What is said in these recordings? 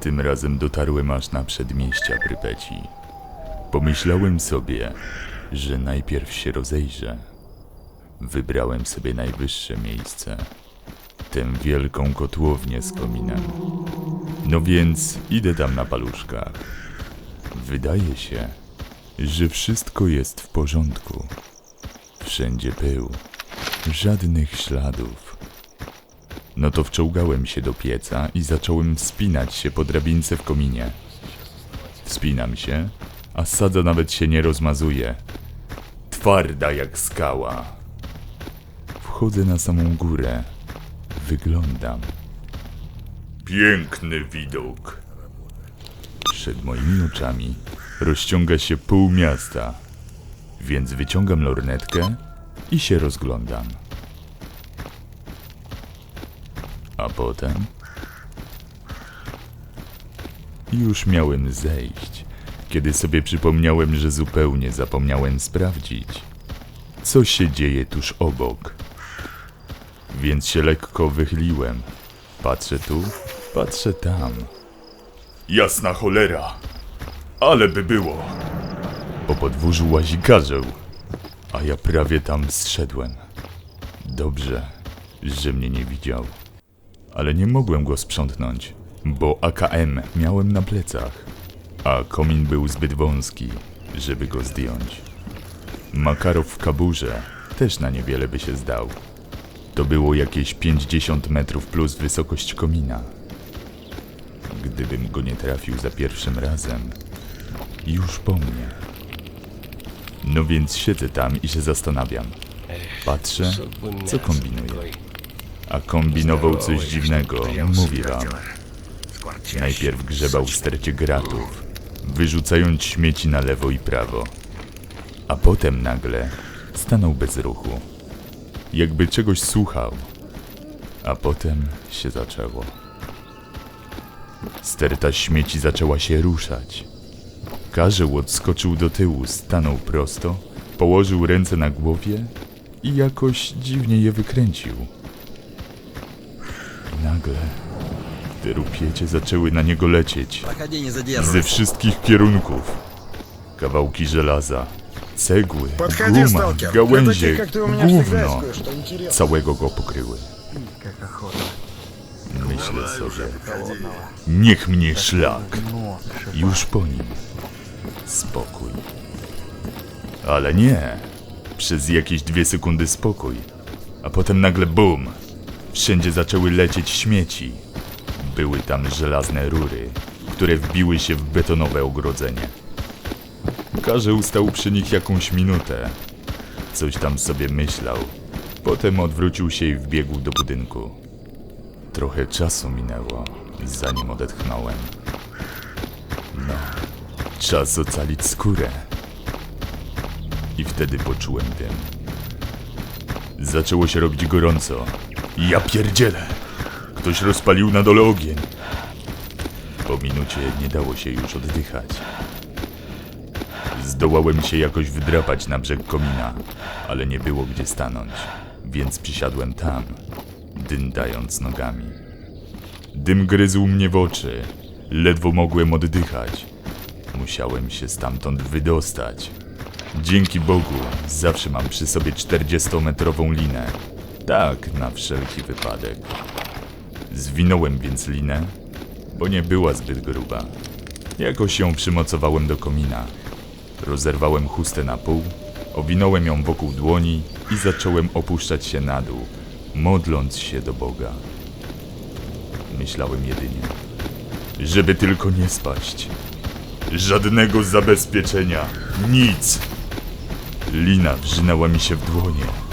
Tym razem dotarłem aż na przedmieścia Prypeci. Pomyślałem sobie, że najpierw się rozejrzę. Wybrałem sobie najwyższe miejsce. Tę wielką kotłownię z kominem. No więc idę tam na paluszkach. Wydaje się, że wszystko jest w porządku. Wszędzie pył, żadnych śladów. No to wczołgałem się do pieca i zacząłem wspinać się po drabince w kominie. Wspinam się, a sadza nawet się nie rozmazuje. Twarda jak skała. Wchodzę na samą górę. Wyglądam. Piękny widok. Przed moimi oczami rozciąga się pół miasta, więc wyciągam lornetkę i się rozglądam. A potem już miałem zejść, kiedy sobie przypomniałem, że zupełnie zapomniałem sprawdzić, co się dzieje tuż obok. Więc się lekko wychyliłem. Patrzę tu, patrzę tam. Jasna cholera! Ale by było! Po podwórzu łazi karzeł, a ja prawie tam zszedłem. Dobrze, że mnie nie widział. Ale nie mogłem go sprzątnąć, bo AKM miałem na plecach, a komin był zbyt wąski, żeby go zdjąć. Makarow w kaburze też na niewiele by się zdał. To było jakieś 50 metrów plus wysokość komina. Gdybym go nie trafił za pierwszym razem, już po mnie. No więc siedzę tam i się zastanawiam. Patrzę, co kombinuje. A kombinował coś dziwnego, mówię wam. Najpierw grzebał w stercie gratów, wyrzucając śmieci na lewo i prawo. A potem nagle stanął bez ruchu. Jakby czegoś słuchał. A potem się zaczęło. Sterta śmieci zaczęła się ruszać. Karzeł odskoczył do tyłu, stanął prosto, położył ręce na głowie i jakoś dziwnie je wykręcił. Nagle, gdy rupiecie zaczęły na niego lecieć, ze wszystkich kierunków, kawałki żelaza, cegły, guma, gałęzie, gówno, całego go pokryły. Myślę sobie, niech mnie szlak, już po nim, spokój. Ale nie, przez jakieś dwie sekundy spokój, a potem nagle bum, Wszędzie zaczęły lecieć śmieci. Były tam żelazne rury, które wbiły się w betonowe ogrodzenie. Karzeł stał przy nich jakąś minutę. Coś tam sobie myślał. Potem odwrócił się i wbiegł do budynku. Trochę czasu minęło, zanim odetchnąłem. No, czas ocalić skórę. I wtedy poczułem dym. Zaczęło się robić gorąco. Ja pierdzielę! Ktoś rozpalił na dole ogień. Po minucie nie dało się już oddychać. Zdołałem się jakoś wydrapać na brzeg komina, ale nie było gdzie stanąć, więc przysiadłem tam, dyndając nogami. Dym gryzł mnie w oczy, ledwo mogłem oddychać. Musiałem się stamtąd wydostać. Dzięki Bogu, zawsze mam przy sobie 40-metrową linę. Tak, na wszelki wypadek. Zwinąłem więc linę, bo nie była zbyt gruba. Jakoś ją przymocowałem do komina. Rozerwałem chustę na pół, owinąłem ją wokół dłoni i zacząłem opuszczać się na dół, modląc się do Boga. Myślałem jedynie, żeby tylko nie spaść. Żadnego zabezpieczenia, nic. Lina wrzynęła mi się w dłonie.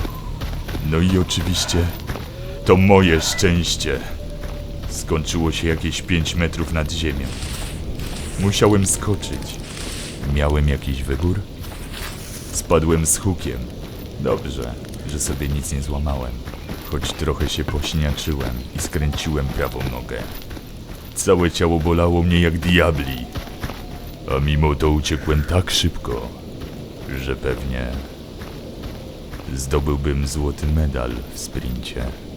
No i oczywiście to moje szczęście. Skończyło się jakieś 5 metrów nad ziemią. Musiałem skoczyć. Miałem jakiś wybór? Spadłem z hukiem. Dobrze, że sobie nic nie złamałem. Choć trochę się pośniaczyłem i skręciłem prawą nogę. Całe ciało bolało mnie jak diabli. A mimo to uciekłem tak szybko, że pewnie zdobyłbym złoty medal w sprincie.